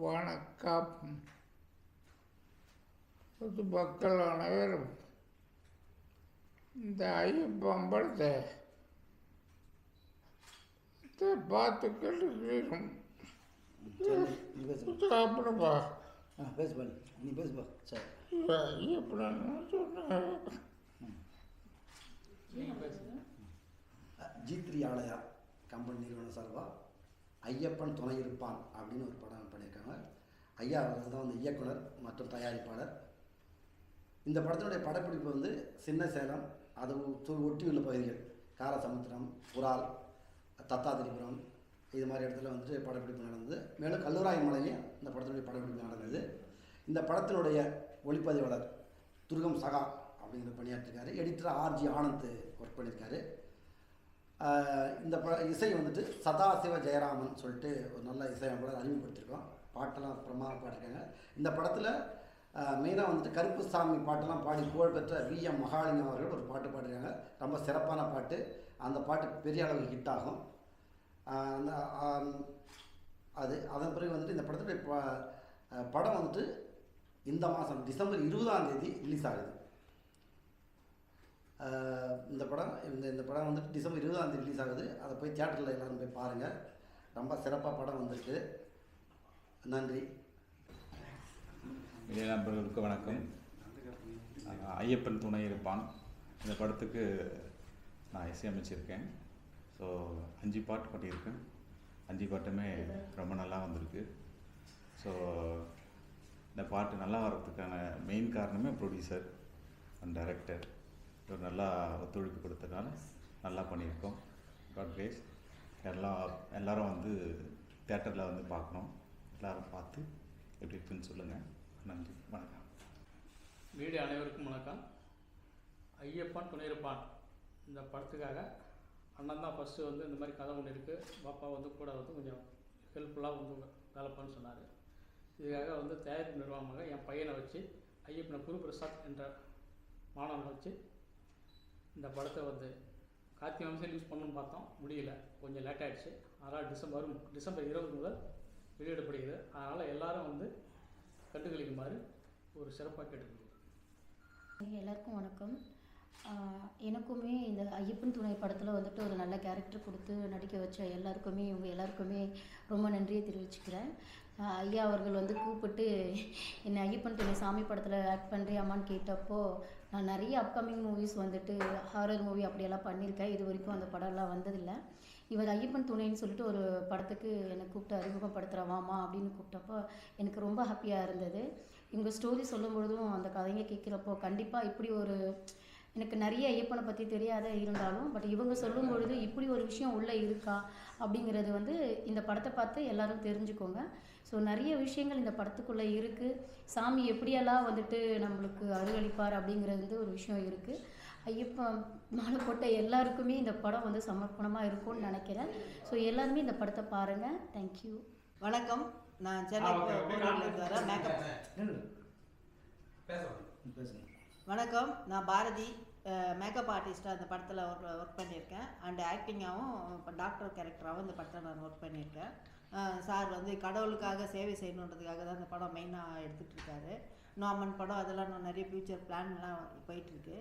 வணக்கம். பொதுமக்கள் அனைவரும் இந்த ஐயப்பன் படத்தை இதை பார்த்துக்கிட்டு சரி நீ பேசு சாப்பிடுப்பா. ஆ பேசு பண்ணி நீ பேசுப்பா சரி. ஐயப்பன் சொன்னேன் ஜி த்ரீ ஆலயா கம்பெனி நிறுவனம் சார்பாக ஐயப்பன் துணை இருப்பான் அப்படின்னு ஒரு படம் பண்ணியிருக்காங்க. ஐயா அவர்கள் தான் வந்து இயக்குனர் மற்றும் தயாரிப்பாளர். இந்த படத்தினுடைய படப்பிடிப்பு வந்து சின்ன சேலம் அது ஒட்டியுள்ள பகுதிகள். காரசமுத்திரம் புறால் தத்தாதிரிபுரம் இது மாதிரி இடத்துல வந்துட்டு படப்பிடிப்பு நடந்தது. மேலும் கல்லூராய் மலையிலையும் இந்த படத்தினுடைய படப்பிடிப்பு நடந்தது. இந்த படத்தினுடைய ஒளிப்பதிவாளர் துர்கம் சகா அப்படிங்கிற பணியாற்றிருக்காரு. Editor R G Anand work பண்ணியிருக்காரு. இந்த ப இசை வந்துட்டு சதாசிவ ஜெயராமன் சொல்லிட்டு ஒரு நல்ல இசையமைப்பாளர் அறிமுகப்படுத்திருக்கோம். பாட்டெல்லாம் பிரமாத பாடிருக்காங்க இந்த படத்தில் மெயினாக வந்துட்டு கருப்புசாமி பாட்டெல்லாம் பாடி புகழ்பெற்ற வி. எம். மகாலிங்கம் அவர்கள் ஒரு பாட்டு பாடிருக்காங்க ரொம்ப சிறப்பான பாட்டு. அந்த பாட்டு பெரிய அளவு ஹிட் ஆகும். அந்த அது அதன் பிறகு வந்துட்டு இந்த படத்துடைய ப படம் வந்துட்டு இந்த மாதம் டிசம்பர் இருபதாம் தேதி ரிலீஸ் ஆகுது. இந்த படம் இந்த இந்த படம் வந்துட்டு டிசம்பர் இருபதாம் தேதி ரிலீஸ் ஆகுது. அதை போய் தியேட்டரில் எல்லாரும் போய் பாருங்கள் ரொம்ப சிறப்பாக படம் வந்திருக்கு. நன்றி. இளைய நண்பர்களுக்கு வணக்கம். ஐயப்பன் துணை இருப்பான். இந்த படத்துக்கு நான் இசையமைச்சிருக்கேன் ஸோ அஞ்சு பாட்டு பாடியிருக்கேன். அஞ்சு பாட்டுமே ரொம்ப நல்லா வந்திருக்கு. ஸோ இந்த பாட்டு நல்லா வர்றதுக்கான மெயின் காரணமே ப்ரொடியூசர் அண்ட் டைரக்டர் இவர் நல்லா ஒத்துழைப்பு கொடுத்ததுனால நல்லா பண்ணியிருக்கோம். காட் கிரேஸ் எல்லா எல்லாரும் வந்து தேட்டரில் வந்து பார்க்கணும். எல்லாரும் பார்த்து எப்படி இருக்குன்னு சொல்லுங்கள் நன்றி. வணக்கம். மீடியா அனைவருக்கும் வணக்கம். ஐயப்பன் துணையிருப்பான். இந்த படத்துக்காக அண்ணன் தான் ஃபஸ்ட்டு வந்து இந்த மாதிரி கதை ஒன்று இருக்குது பாப்பா வந்து கூட வந்து கொஞ்சம் ஹெல்ப்ஃபுல்லாக வந்து வேலைப்பான்னு சொன்னார். இதுக்காக வந்து தயாரிப்பு நிர்வாகமாக என் பையனை வச்சு ஐயப்பனை குருபிரசாத் என்ற மாணவனை வச்சு இந்த படத்தை வந்து கார்த்திகை மாதம் யூஸ் பண்ணணும்னு பார்த்தோம். முடியல. கொஞ்சம் லேட் ஆகிடுச்சு அதனால் டிசம்பர் டிசம்பர் இருபது முதல் வெளியிடப்படுகிறது. அதனால் எல்லாரும் வந்து கண்டுகளிக்குமாறு ஒரு சிறப்பாக கேட்டுக்கொள்கிறேன் எல்லாருக்கும் வணக்கம். எனக்குமே இந்த ஐயப்பன் துணை படத்தில் வந்துட்டு ஒரு நல்ல கேரக்டர் கொடுத்து நடிக்க வச்ச எல்லாருக்குமே இவங்க எல்லாருக்குமே ரொம்ப நன்றியை தெரிவிச்சுக்கிறேன். ஐயா அவர்கள் வந்து கூப்பிட்டு என்னை ஐயப்பன் துணை சாமி படத்தில் ஆக்ட் பண்ணுறியாமான்னு கேட்டப்போ நான் நிறைய அப்கமிங் மூவிஸ் வந்துட்டு ஹாரர் மூவி அப்படியெல்லாம் பண்ணியிருக்கேன். இது வரைக்கும் அந்த படம்லாம் வந்ததில்லை. இவர் ஐயப்பன் துணைன்னு சொல்லிட்டு ஒரு படத்துக்கு என்னை கூப்பிட்டு அறிமுகப்படுத்துகிறவாமா அப்படின்னு கூப்பிட்டப்போ எனக்கு ரொம்ப ஹாப்பியாக இருந்தது. இவங்க ஸ்டோரி சொல்லும் பொழுதும் அந்த கதைங்க கேட்குறப்போ கண்டிப்பாக இப்படி ஒரு எனக்கு நிறைய ஐயப்பனை பற்றி தெரியாத இருந்தாலும் பட் இவங்க சொல்லும் பொழுது இப்படி ஒரு விஷயம் உள்ளே இருக்கா? அப்படிங்கிறது வந்து இந்த படத்தை பார்த்து எல்லாரும் தெரிஞ்சுக்கோங்க. ஸோ நிறைய விஷயங்கள் இந்த படத்துக்குள்ளே இருக்குது சாமி எப்படியெல்லாம் வந்துட்டு நம்மளுக்கு அருளளிப்பார் அப்படிங்கிறது வந்து ஒரு விஷயம் இருக்குது ஐயப்பன் மாலை போட்ட எல்லாருக்குமே இந்த படம் வந்து சமர்ப்பணமாக இருக்கும்னு நினைக்கிறேன். ஸோ எல்லாருமே இந்த படத்தை பாருங்கள் தேங்க்யூ வணக்கம். நான் சென்னை மேக்கப் வணக்கம். நான் பாரதி. மேக்கப் ஆர்டிஸ்ட்டாக அந்த படத்தில் ஒர்க் ஒர்க் பண்ணியிருக்கேன். அண்ட் ஆக்டிங்காகவும் இப்போ டாக்டர் கேரக்டராகவும் இந்த படத்தில் நான் ஒர்க் பண்ணியிருக்கேன். சார் வந்து கடவுளுக்காக சேவை செய்யணுன்றதுக்காக தான் இந்த படம் மெயினாக எடுத்துகிட்டு இருக்காரு. நோமன் படம் அதெல்லாம் இன்னும் நிறைய ஃப்யூச்சர் பிளான்லாம் போயிட்டுருக்கு.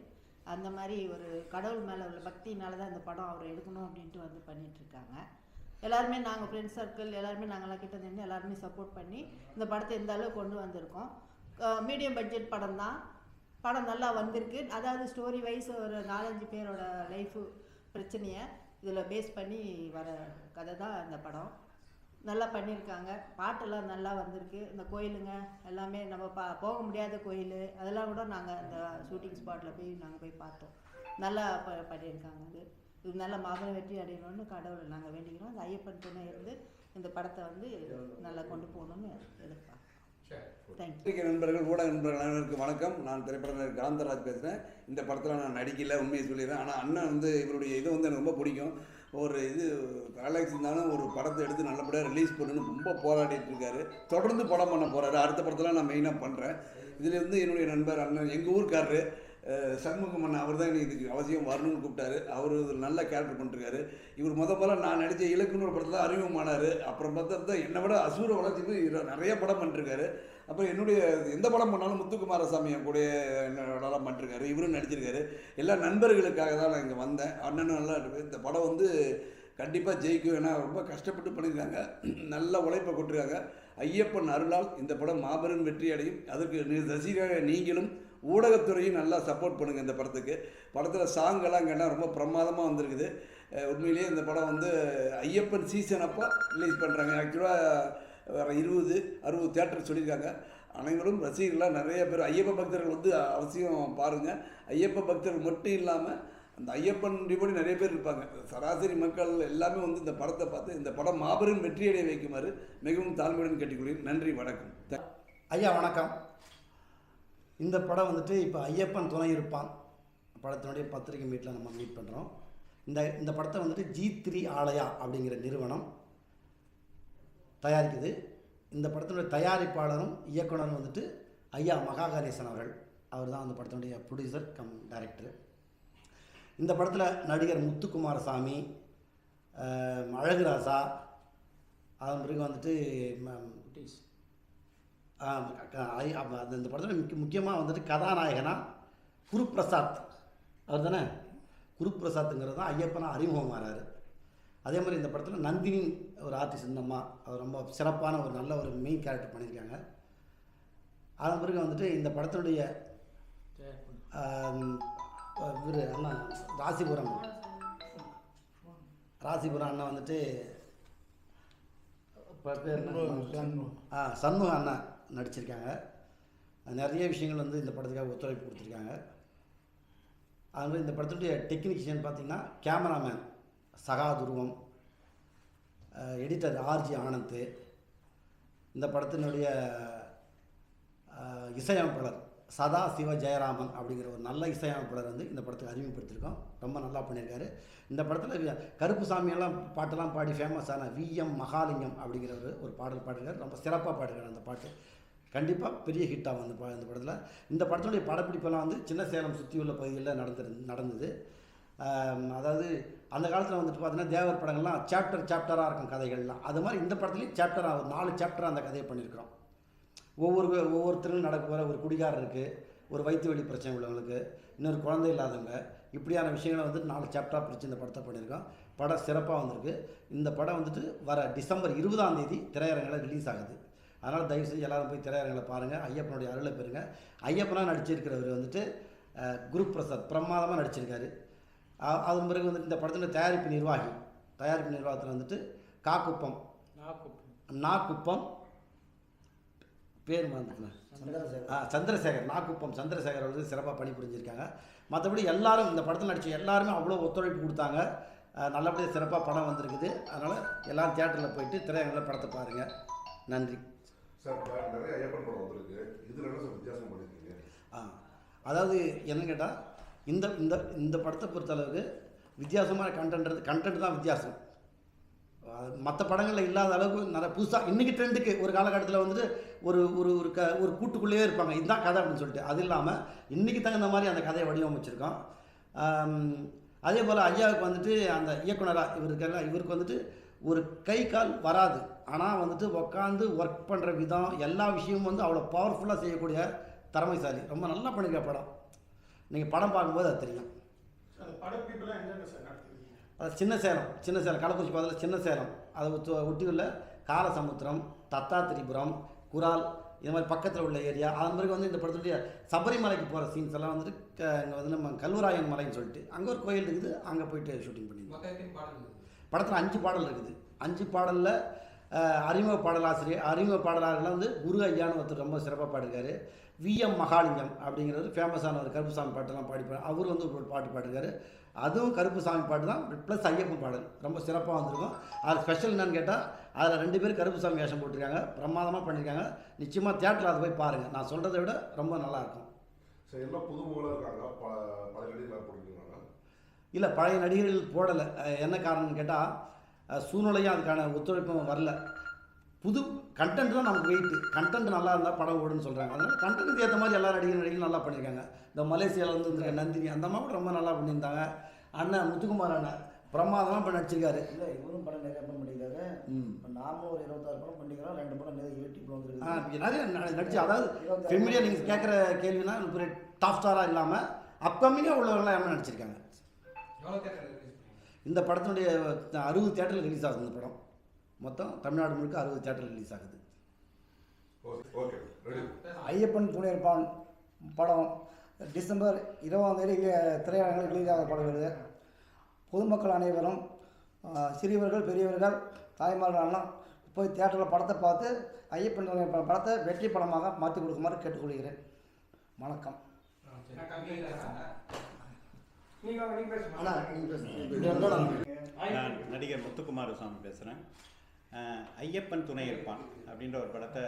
அந்த மாதிரி ஒரு கடவுள் மேலே உள்ள பக்தினால தான் இந்த படம் அவர் எடுக்கணும் அப்படின்ட்டு வந்து பண்ணிகிட்ருக்காங்க எல்லாருமே நாங்கள் ஃப்ரெண்ட்ஸ் சர்க்கிள் எல்லாருமே நாங்களாம் கிட்ட நின்று எல்லாருமே சப்போர்ட் பண்ணி இந்த படத்தை எந்த அளவுக்கு கொண்டு வந்திருக்கோம். மீடியம் பட்ஜெட் படம் தான். படம் நல்லா வந்திருக்கு. அதாவது ஸ்டோரி வைஸ் ஒரு நாலஞ்சு பேரோட லைஃபு பிரச்சனையை இதில் பேஸ் பண்ணி வர கதை தான் இந்த படம். நல்லா பண்ணியிருக்காங்க பாட்டெல்லாம் நல்லா வந்திருக்கு. இந்த கோயிலுங்க எல்லாமே நம்ம பா போக முடியாத கோயில் அதெல்லாம் கூட நாங்கள் அந்த ஷூட்டிங் ஸ்பாட்டில் போய் நாங்கள் போய் பார்த்தோம். நல்லா ப பண்ணியிருக்காங்க அது. இது நல்ல மாபெரும் வெற்றி அடையணும்னு கடவுளை நாங்கள் வேண்டிக்கிறோம். அந்த ஐயப்பன் துணை இருந்து இந்த படத்தை வந்து நல்லா கொண்டு போகணும்னு எதிர்பார்க்குறோம். பத்திரிகை நண்பர்கள் ஊடக நண்பர்கள் அனைவருக்கும் வணக்கம். நான் திரைப்பட காந்தராஜ் பேசுகிறேன் இந்த படத்தில் நான் நடிக்கல உண்மையை சொல்லிடுறேன். ஆனால் அண்ணன் வந்து இவருடைய இது வந்து எனக்கு ரொம்ப பிடிக்கும். ஒரு இது கலாக்ஸ் இருந்தாலும் ஒரு படத்தை எடுத்து நல்லபடியாக ரிலீஸ் பண்ணணும்னு ரொம்ப போராடிட்டு இருக்காரு. தொடர்ந்து படம் பண்ண போகிறாரு அடுத்த படத்தெலாம் நான் மெயினாக பண்ணுறேன் இதில் வந்து என்னுடைய நண்பர் அண்ணன் எங்கள் ஊருக்காரரு சண்முகம் அண்ணா அவர் தான் இதுக்கு அவசியம் வரணும்னு கூப்பிட்டாரு. அவர் நல்ல கேரக்டர் பண்ணிருக்காரு. இவர் முத முதல்ல நான் நடித்த இலக்குனோட படத்தில் அறிமுகமானார். அப்புறம் பார்த்தா தான் என்னை விட அசூர வளர்ச்சிக்கு இவர் நிறைய படம் பண்ணிருக்காரு. அப்புறம் என்னுடைய எந்த படம் பண்ணாலும் முத்துக்குமாரசாமி என் கூட என்னோடலாம் பண்ணிருக்காரு. இவரும் நடிச்சிருக்காரு. எல்லா நண்பர்களுக்காக தான் நான் இங்கே வந்தேன். அண்ணனும் நல்லா இந்த படம் வந்து கண்டிப்பாக ஜெயிக்கும். ஏன்னா ரொம்ப கஷ்டப்பட்டு பண்ணியிருக்காங்க நல்ல உழைப்பை கொட்டிருக்காங்க ஐயப்பன் அருளால் இந்த படம் மாபெரும் வெற்றி அடையும் அதுக்கு ரசிகராக நீங்களும் ஊடகத்துறையும் நல்லா சப்போர்ட் பண்ணுங்கள் இந்த படத்துக்கு. படத்தில் சாங்கெல்லாம் கேட்டால் ரொம்ப பிரமாதமாக வந்திருக்குது. உண்மையிலேயே இந்த படம் வந்து ஐயப்பன் சீசன் அப்போ ரிலீஸ் பண்ணுறாங்க ஆக்சுவலாக வேறு இருபது அறுபது தேட்டர் சொல்லியிருக்காங்க. அனைவரும் ரசிகர்களாக நிறைய பேர் ஐயப்ப பக்தர்கள் வந்து அவசியம் பாருங்கள் ஐயப்ப பக்தர்கள் மட்டும் இல்லாமல் அந்த ஐயப்பன் டிபடி நிறைய பேர் இருப்பாங்க. சராசரி மக்கள் எல்லாமே வந்து இந்த படத்தை பார்த்து இந்த படம் மாபெரும் வெற்றியடைய வைக்குமாறு மிகவும் தாழ்மையுடன் கேட்டுக்கொள்கிறேன். நன்றி வணக்கம். ஐயா வணக்கம். இந்த படம் வந்துட்டு இப்போ ஐயப்பன் துணை இருப்பான். படத்தினுடைய பத்திரிகை மீட்டில் நம்ம மீட் பண்ணுறோம் இந்த இந்த படத்தை வந்துட்டு ஜி த்ரீ ஆலயா அப்படிங்கிற நிறுவனம் தயாரிக்குது. இந்த படத்தினுடைய தயாரிப்பாளரும் இயக்குனரும் வந்துட்டு ஐயா மகா கணேசன் அவர்கள். அவர் தான் அந்த படத்தினுடைய ப்ரொடியூசர் கம் டைரக்டர் இந்த படத்தில் நடிகர் முத்துக்குமாரசாமி அழகுராசா அதன் பிறகு வந்துட்டு குட்டீஸ் அந்த இந்த படத்தில் முக்கிய முக்கியமாக வந்துட்டு கதாநாயகனா குருப்பிரசாத் அவர் தானே குருப்பிரசாத்துங்கிறது தான் ஐயப்பனா அறிமுகமாகிறாரு அதே மாதிரி இந்த படத்தில் நந்தினி ஒரு ஆர்டிஸ்ட் இந்த அம்மா. அவர் ரொம்ப சிறப்பான ஒரு நல்ல ஒரு மெயின் கேரக்டர் பண்ணியிருக்காங்க. அதன் பிறகு வந்துட்டு இந்த படத்தினுடைய இவர் அண்ணா ராசிபுரம். ராசிபுரம் அண்ணா வந்துட்டு? ஆ சண்முக அண்ணா நடிச்சிருக்காங்க. நிறைய விஷயங்கள் வந்து இந்த படத்துக்காக ஒத்துழைப்பு கொடுத்துருக்காங்க. அதுமாதிரி இந்த படத்துடைய டெக்னீஷியன் பார்த்திங்கன்னா கேமராமேன் சகா துருவம் எடிட்டர் ஆர்ஜி ஆனந்த் இந்த படத்தினுடைய இசையமைப்பாளர் சதா சிவ ஜெயராமன் அப்படிங்கிற ஒரு நல்ல இசையமைப்பாளர் வந்து இந்த படத்துக்கு அறிமுகப்படுத்தியிருக்கோம். ரொம்ப நல்லா பண்ணியிருக்காரு. இந்த படத்தில் கருப்பு சாமியெல்லாம் பாட்டெல்லாம் பாடி ஃபேமஸான விஎம் மகாலிங்கம் அப்படிங்கிற ஒரு ஒரு பாடல் பாடுகிறார் ரொம்ப சிறப்பாக பாடுகிறார் அந்த பாட்டு. கண்டிப்பாக பெரிய ஹிட் ஆகும் இந்த பா இந்த படத்தில். இந்த படத்தினுடைய படப்பிடிப்பெல்லாம் வந்து சின்ன சேலம் சுற்றியுள்ள பகுதிகளில் நடந்து நடந்தது. அதாவது அந்த காலத்தில் வந்துட்டு பார்த்தீங்கன்னா தேவர் படங்கள்லாம் சாப்டர் சாப்டராக இருக்கும் கதைகள்லாம். அது மாதிரி இந்த படத்துலேயும் சாப்டராக ஒரு நாலு சாப்டராக அந்த கதையை பண்ணியிருக்கிறோம். ஒவ்வொரு ஒவ்வொருத்தரும் நடக்க போகிற ஒரு குடிகாரர் இருக்குது ஒரு வயிற்று வலி பிரச்சனை உள்ளவங்களுக்கு இன்னொரு குழந்தை இல்லாதவங்க இப்படியான விஷயங்களை வந்து நாலு சாப்டராக பிரித்து இந்த படத்தை பண்ணியிருக்கோம். படம் சிறப்பாக வந்திருக்கு. இந்த படம் வந்துட்டு வர டிசம்பர் இருபதாம் தேதி திரையரங்கில் ரிலீஸ் ஆகுது. அதனால் தயவு செஞ்சு எல்லாரும் போய் திரையரங்கில் பாருங்கள் ஐயப்பனுடைய அருளை பெறுங்க. ஐயப்பனாக நடிச்சிருக்கிறவர் வந்துட்டு குரு பிரசாத் பிரமாதமாக நடிச்சிருக்காரு. அதன் பிறகு வந்துட்டு இந்த படத்தினுடைய தயாரிப்பு நிர்வாகி தயாரிப்பு நிர்வாகத்தில் வந்துட்டு காக்குப்பம் நாக்குப்பம் பேர் மறந்துட்டேன். ஆ சந்திரசேகர் நாக்குப்பம் சந்திரசேகர் வந்து சிறப்பாக பணி புரிஞ்சிருக்காங்க. மற்றபடி எல்லாரும் இந்த படத்தில் நடித்த எல்லாருமே அவ்வளோ ஒத்துழைப்பு கொடுத்தாங்க. நல்லபடியாக சிறப்பாக படம் வந்திருக்குது. அதனால் எல்லாரும் தியேட்டரில் போயிட்டு திரையரங்கில் படத்தை பாருங்கள் நன்றி. சார் நிறைய ஐயப்பன் படம் வந்திருக்கு. இதுல என்ன சார் வித்தியாசம் பண்ணிருக்கீங்க? ஆ அதாவது என்னன்னு கேட்டால் இந்த இந்த இந்த படத்தை பொறுத்தளவுக்கு வித்தியாசமான கண்டென்ட் கண்டென்ட் தான் வித்தியாசம். மற்ற படங்களில் இல்லாத அளவுக்கு நிறைய புதுசாக இன்றைக்கி ட்ரெண்டுக்கு ஒரு காலகட்டத்தில் வந்துட்டு ஒரு ஒரு ஒரு க ஒரு கூட்டுக்குள்ளேயே இருப்பாங்க. இதுதான் கதை அப்படின்னு சொல்லிட்டு. அது இல்லாமல் இன்றைக்கி தகுந்த மாதிரி அந்த கதையை வடிவமைச்சிருக்கோம் அதே போல் ஐயாவுக்கு வந்துட்டு அந்த இயக்குனராக இவருக்கெல்லாம் இவருக்கு வந்துட்டு ஒரு கை கால் வராது. ஆனால் வந்துட்டு உட்காந்து ஒர்க் பண்ணுற விதம் எல்லா விஷயமும் வந்து அவ்வளோ பவர்ஃபுல்லாக செய்யக்கூடிய திறமைசாலி. ரொம்ப நல்லா பண்ணிருக்க படம். நீங்கள் படம் பார்க்கும்போது அது தெரியும். அது சின்ன சேலம் சின்ன சேலம் கள்ளக்குறிச்சி பக்கத்தில் சின்ன சேலம். அதை ஒட்டியுள்ள காலசமுத்திரம் தத்தாத்திரிபுரம் குரால் இது மாதிரி பக்கத்தில் உள்ள ஏரியா அதன் பிறகு வந்து இந்த படத்துடைய சபரிமலைக்கு போகிற சீன்ஸ் எல்லாம் வந்துட்டு இங்கே வந்து நம்ம கல்வராயன் மலைன்னு சொல்லிட்டு அங்கே ஒரு கோயில் இருக்குது அங்கே போயிட்டு ஷூட்டிங் பண்ணியிருந்தோம். படத்தில் அஞ்சு பாடல் இருக்குது. அஞ்சு பாடலில் அறிமுக பாடலாசிரியர் அறிமுக பாடலாளர்லாம் வந்து குரு ஐயான்னு ஒருத்தர் ரொம்ப சிறப்பாக பாடிருக்காரு. விஎம் மகாலிங்கம் அப்படிங்கிறவர் ஃபேமஸான ஒரு கருப்புசாமி பாட்டெல்லாம் பாடி அவர் வந்து ஒரு பாட்டு பாடிருக்காரு அதுவும் கருப்புசாமி பாட்டு தான் ப்ளஸ் ஐயப்பன் பாடல். ரொம்ப சிறப்பாக வந்திருக்கும். அது ஸ்பெஷல் என்னன்னு கேட்டால் அதில் ரெண்டு பேரும் கருப்புசாமி வேஷம் போட்டிருக்காங்க. பிரமாதமாக பண்ணியிருக்காங்க. நிச்சயமாக தேட்டரில் அதை போய் பாருங்கள் நான் சொல்கிறத விட ரொம்ப நல்லாயிருக்கும் சார் எல்லாம் புது முகலாக இருக்காங்க? பழைய போட்டுருக்காங்க இல்லை பழைய நடிகர்கள் போடலை. என்ன காரணம்னு கேட்டால் சூழ்நிலையும் அதுக்கான ஒத்துழைப்பும் வரல. புது கண்டென்ட் தான் நமக்கு வெயிட் கண்டென்ட் நல்லா இருந்தால் படம் ஓடுன்னு சொல்கிறாங்க அதனால் கண்டென்ட்டுக்கு ஏற்ற மாதிரி எல்லா நடிகர் நடிகர்களும் நல்லா பண்ணியிருக்காங்க இந்த மலேசியாவில் வந்து நந்தினி அந்த மாதிரி ரொம்ப நல்லா பண்ணியிருந்தாங்க. அண்ணன் முத்துக்குமார் அண்ணன் பிரமாதமாக பண்ணி நடிச்சிருக்காரு. இல்லை இவரும் படம் நிறைய படம் பண்ணியிருக்காரு. ம். இப்போ நாமளும் ஒரு இருபத்தாறு படம் பண்ணிக்கிறோம் ரெண்டு படம் நிறைய யூடியூப்ல ஆ, வந்துருக்கு நிறைய நடிச்சு அதாவது ஃபெமிலியாக நீங்கள் கேட்குற கேள்வினா ஒரு டாப் ஸ்டாராக இல்லாமல் அப்கமிங்காக உள்ளவங்களாம் எல்லாமே நடிச்சிருக்காங்க. இந்த படத்தினுடைய அறுபது தேட்டரில் ரிலீஸ் ஆகுது இந்த படம். மொத்தம் தமிழ்நாடு முழுக்க அறுபது தேட்டரில் ரிலீஸ் ஆகுது. ஓகே ஓகே ரெடி ஐயப்பன் துணை இருப்பான் படம் டிசம்பர் இருபதாம் தேதி இங்கே திரையரங்கில் ரிலீஸ் ஆக படுகிறது. பொதுமக்கள் அனைவரும் சிறியவர்கள் பெரியவர்கள் தாய்மார்கள் எல்லாம் போய் தியேட்டரில் படத்தை பார்த்து ஐயப்பன் துணை இருப்பான் படத்தை வெற்றி படமாக மாற்றி கொடுக்குமாறு கேட்டுக்கொள்கிறேன். வணக்கம். நடிகர் முத்துக்குமார சுவாமி பேசுகிறேன் ஐயப்பன் துணை இருப்பான் அப்படின்ற ஒரு படத்தை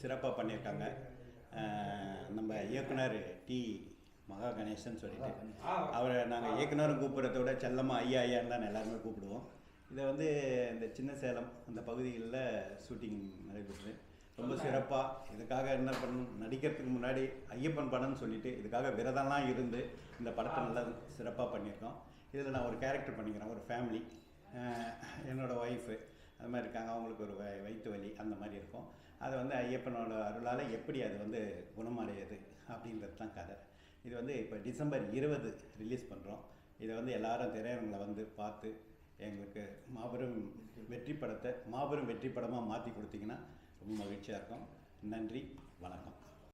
சிறப்பாக பண்ணியிருக்காங்க. நம்ம இயக்குனர் டி. மகா கணேசன் சொல்லிட்டு. அவரை நாங்கள் இயக்குனரும் கூப்பிட்றத விட செல்லமாக ஐயா ஐயான்னு தான் எல்லாருமே கூப்பிடுவோம். இதை வந்து இந்த சின்ன சேலம் அந்த பகுதிகளில் ஷூட்டிங் நடைபெற்று ரொம்ப சிறப்பாக இதுக்காக என்ன பண்ணணும்? நடிக்கிறதுக்கு முன்னாடி ஐயப்பன் படம்னு சொல்லிட்டு இதுக்காக விரதம்லாம் இருந்து இந்த படத்தை நல்லா சிறப்பாக பண்ணியிருக்கோம். இதில் நான் ஒரு கேரக்டர் பண்ணிக்கிறேன் ஒரு ஃபேமிலி என்னோடய ஒய்ஃபு அது மாதிரி இருக்காங்க அவங்களுக்கு ஒரு வயிற்று வலி அந்த மாதிரி இருக்கும். அது வந்து ஐயப்பனோட அருளால் எப்படி அது வந்து குணமடையுது அப்படின்றது தான் கதை. இது வந்து இப்போ டிசம்பர் இருபது ரிலீஸ் பண்ணுறோம் இதை வந்து எல்லாரும் திரையரங்களை வந்து பார்த்து எங்களுக்கு மாபெரும் வெற்றி படத்தை மாபெரும் வெற்றி படமாக மாற்றி கொடுத்தீங்கன்னா ரொம்ப மகிழ்ச்சியாக இருக்கும். நன்றி வணக்கம்.